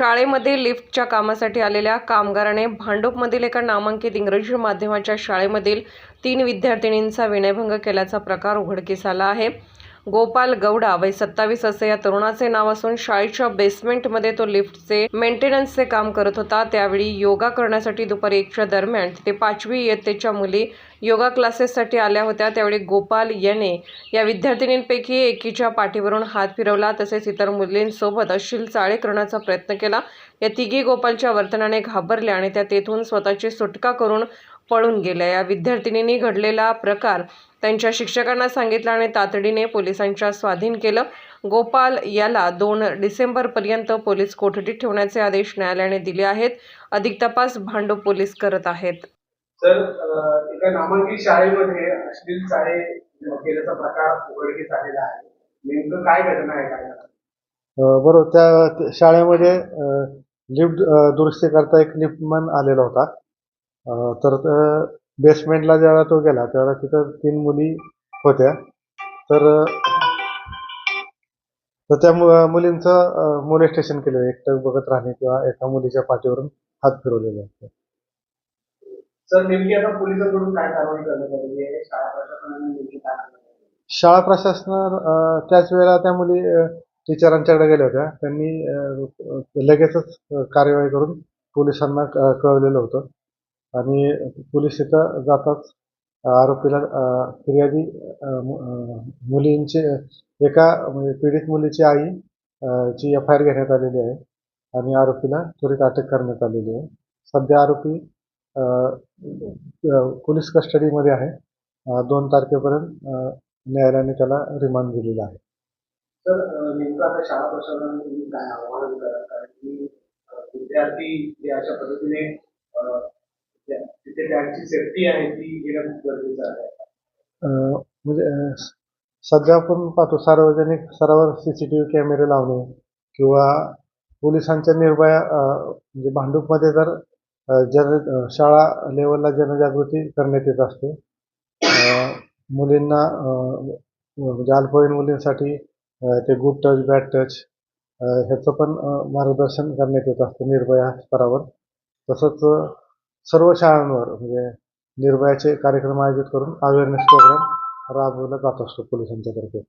शाळेमध्ये लिफ्टच्या कामासाठी आलेल्या कामगाराने भांडुपमधील एका नामांकित इंग्रजी माध्यमाच्या शाळेमधील तीन विद्यार्थिनींचा विनयभंग केल्याचा प्रकार उघडकीस आला आहे. गोपाल गौडा वय सत्तावीस असे या तरुणाचे नाव असून शाळेच्या बेसमेंटमध्ये तो लिफ्टचे मेंटेनन्सचे काम करत होता. त्यावेळी योगा करण्यासाठी दुपारी एकच्या दरम्यान तिथे पाचवी इयत्तेच्या मुली योगा क्लासेससाठी आल्या होत्या. त्यावेळी गोपाल याने या विद्यार्थिनींपैकी एकीच्या पाठीवरून हात फिरवला तसेच इतर मुलींसोबत अश्लील चाळे करण्याचा प्रयत्न केला. या तिघी गोपालच्या वर्तनाने घाबरल्या आणि त्या तेथून स्वतःची सुटका करून पळून गेल्या. या विद्यार्थिनींनी घडलेला प्रकार त्यांच्या शिक्षकांना सांगितला आणि तातडीने पोलिसांच्या स्वाधीन केलं. गोपाल याला दोन डिसेंबरपर्यंत पोलीस कोठडीत ठेवण्याचे आदेश न्यायालयाने दिले आहेत. अधिक तपास भांडूप पोलीस करत आहेत. तर एका नामांकित शाळेमध्ये अश्लील चाळे केल्याचा प्रकार उघडकीस आलेला आहे. नेमकं काय घटना आहे काय? बरोबर. त्या शाळेमध्ये लिफ्ट दुरुस्ती करता एक लिफ्टमन आलेला होता. तर बेसमेंटला जेव्हा तो गेला तेव्हा तिथं तीन मुली होत्या. तर तर त्या मुलींचं मोलेस्टेशन केलं एकटं बघत राहणे किंवा एका मुलीच्या पाठीवरून हात फिरवलेले असते सर नेमकी आता पोलिसांकडून काय कारवाई करण्यात आलेली आहे शाळा प्रशासनाने नेमकी काय करण्यात आलेली आहे? शाळा प्रशासन त्याच वेळेला त्या मुली टीचरांच्याकडे गेल्या होत्या. त्यांनी लगेचच कार्यवाही करून पोलिसांना कळवलेलं होतं. आणि पोलीस तिथं जाताच आरोपीला फिर्यादी मुलींचे मुलींची एका म्हणजे पीडित मुलीची आई ची एफ आय आर घेण्यात आलेली आहे आणि आरोपीला त्वरित अटक करण्यात आलेली आहे. सध्या आरोपी पोलीस कस्टडीमध्ये आहे. दोन तारखेपर्यंत न्यायालयाने त्याला रिमांड दिलेला आहे. सर नेमकं आता शाळा प्रशासनाने काय आव्हान करा कारण की विद्यार्थी जे अशा पद्धतीने त्यांची सेफ्टी आहे ती घेणं खूप गरजेचं आहे. म्हणजे सध्या आपण पाहतो सार्वजनिक स्तरावर सी सी टी व्ही कॅमेरे लावणे किंवा पोलिसांच्या निर्भया म्हणजे भांडूपमध्ये जर जन शाळा लेवलला जनजागृती करण्यात येत असते मुलींना अ, म्हणजे अल्पवयीन मुलींसाठी ते गुड टच बॅड टच ह्याचं पण मार्गदर्शन करण्यात येत असतं निर्भया स्तरावर. तसंच सर्व शाळांवर म्हणजे निर्भयाचे कार्यक्रम आयोजित करून अवेअरनेस प्रोग्राम राबवला जात असतो पोलिसांच्या तर्फे.